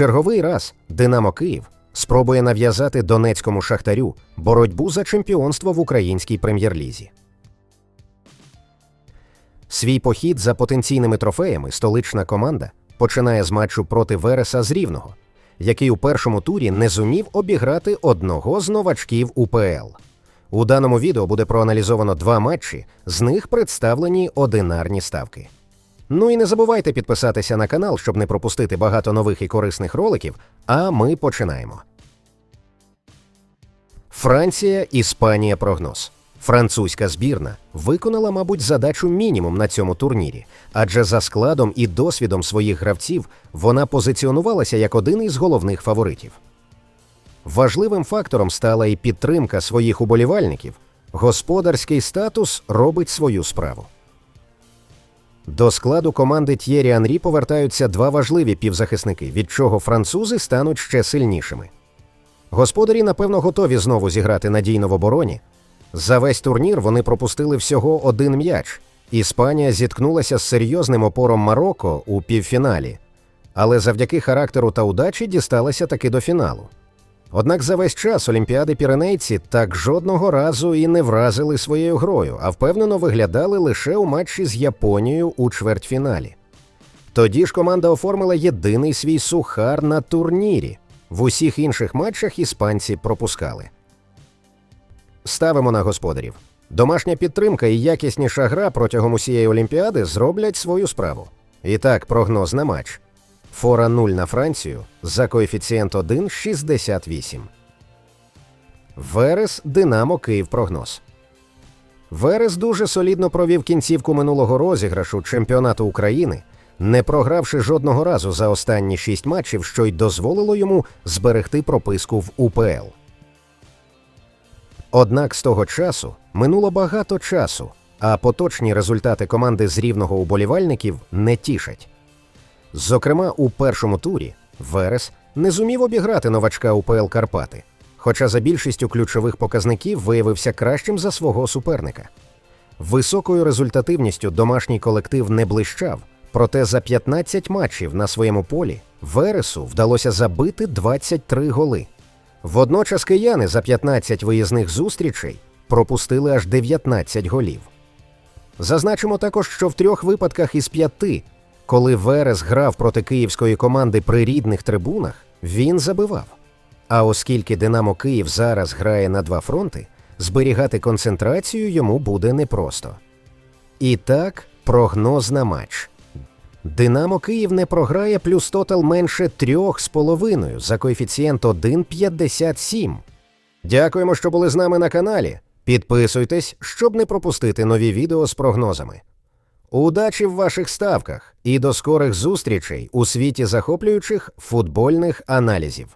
черговий раз Динамо Київ спробує нав'язати донецькому шахтарю боротьбу за чемпіонство в українській прем'єр-лізі. Свій похід за потенційними трофеями столична команда починає з матчу проти Вереса з Рівного, який у першому турі не зумів обіграти одного з новачків УПЛ. У даному відео буде проаналізовано два матчі, з них представлені одинарні ставки. Ну і не забувайте підписатися на канал, щоб не пропустити багато нових і корисних роликів. А ми починаємо. Франція, Іспанія прогноз. Французька збірна виконала, мабуть, задачу мінімум на цьому турнірі, адже за складом і досвідом своїх гравців вона позиціонувалася як один із головних фаворитів. Важливим фактором стала і підтримка своїх уболівальників. Господарський статус робить свою справу. До складу команди Т'єрі Анрі повертаються два важливі півзахисники, від чого французи стануть ще сильнішими. Господарі, напевно, готові знову зіграти надійно в обороні. За весь турнір вони пропустили всього один м'яч. Іспанія зіткнулася з серйозним опором Марокко у півфіналі, але завдяки характеру та удачі дісталася таки до фіналу. Однак за весь час Олімпіади піренейці так жодного разу і не вразили своєю грою, а впевнено виглядали лише у матчі з Японією у чвертьфіналі. Тоді ж команда оформила єдиний свій сухар на турнірі. В усіх інших матчах іспанці пропускали. Ставимо на господарів. Домашня підтримка і якісніша гра протягом усієї Олімпіади зроблять свою справу. І так, прогноз на матч. Фора 0 на Францію за коефіцієнт 1,68. Верес Динамо Київ прогноз. Верес дуже солідно провів кінцівку минулого розіграшу чемпіонату України, не програвши жодного разу за останні шість матчів, що й дозволило йому зберегти прописку в УПЛ. Однак з того часу минуло багато часу, а поточні результати команди з рівного уболівальників не тішать. Зокрема, у першому турі Верес не зумів обіграти новачка УПЛ Карпати, хоча за більшістю ключових показників виявився кращим за свого суперника. Високою результативністю домашній колектив не блищав, проте за 15 матчів на своєму полі Вересу вдалося забити 23 голи. Водночас кияни за 15 виїзних зустрічей пропустили аж 19 голів. Зазначимо також, що в трьох випадках із п'яти, коли Верес грав проти київської команди при рідних трибунах, він забивав. А оскільки Динамо Київ зараз грає на два фронти, зберігати концентрацію йому буде непросто. І так, прогноз на матч. Динамо Київ не програє плюс тотал менше трьох з половиною за коефіцієнт 1,57. Дякуємо, що були з нами на каналі. Підписуйтесь, щоб не пропустити нові відео з прогнозами. Удачі в ваших ставках і до скорих зустрічей у світі захоплюючих футбольних аналізів.